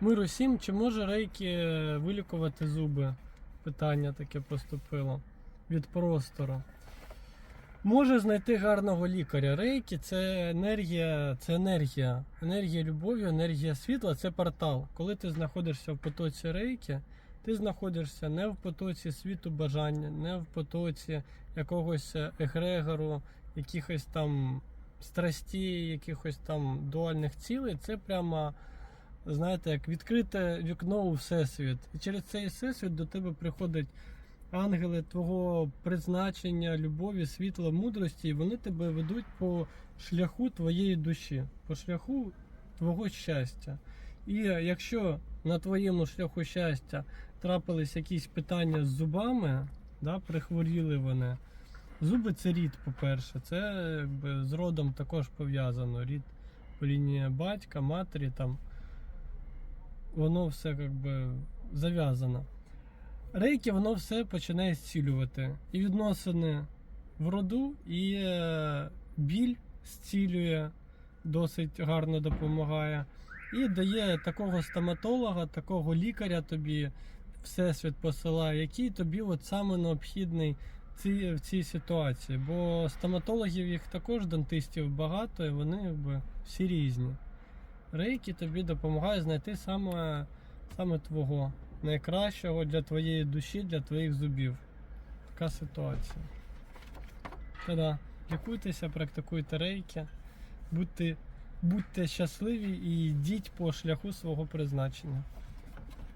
Миру всім, чи може рейки вилікувати зуби? Питання таке поступило від простору. Може знайти гарного лікаря. Рейки це енергія, це енергія. Енергія любові, енергія світла це портал. Коли ти знаходишся в потоці рейки, ти знаходишся не в потоці світу бажання, не в потоці якогось егрегору, якихось там страсті, якихось там дуальних цілей. Це прямо, знаєте, як відкрите вікно у всесвіт. І через цей всесвіт до тебе приходять ангели твого призначення, любові, світла, мудрості, і вони тебе ведуть по шляху твоєї душі, по шляху твого щастя. І якщо на твоєму шляху щастя трапились якісь питання з зубами, да, прихворіли вони. Зуби це рід, по-перше, це якби, з родом також пов'язано. Рід по лінії батька, матері, там воно все якби зав'язано. Рейки воно все починає зцілювати. І відносини в роду, і е, біль зцілює, досить гарно допомагає. І дає такого стоматолога, такого лікаря тобі Всесвіт посилає, який тобі от саме необхідний ці, в цій ситуації. Бо стоматологів їх також дантистів багато, і вони якби, всі різні. Рейки тобі допомагають знайти саме, саме твого найкращого для твоєї душі, для твоїх зубів. Така ситуація. Та-да, лікуйтеся, практикуйте рейки, будьте, будьте щасливі і йдіть по шляху свого призначення.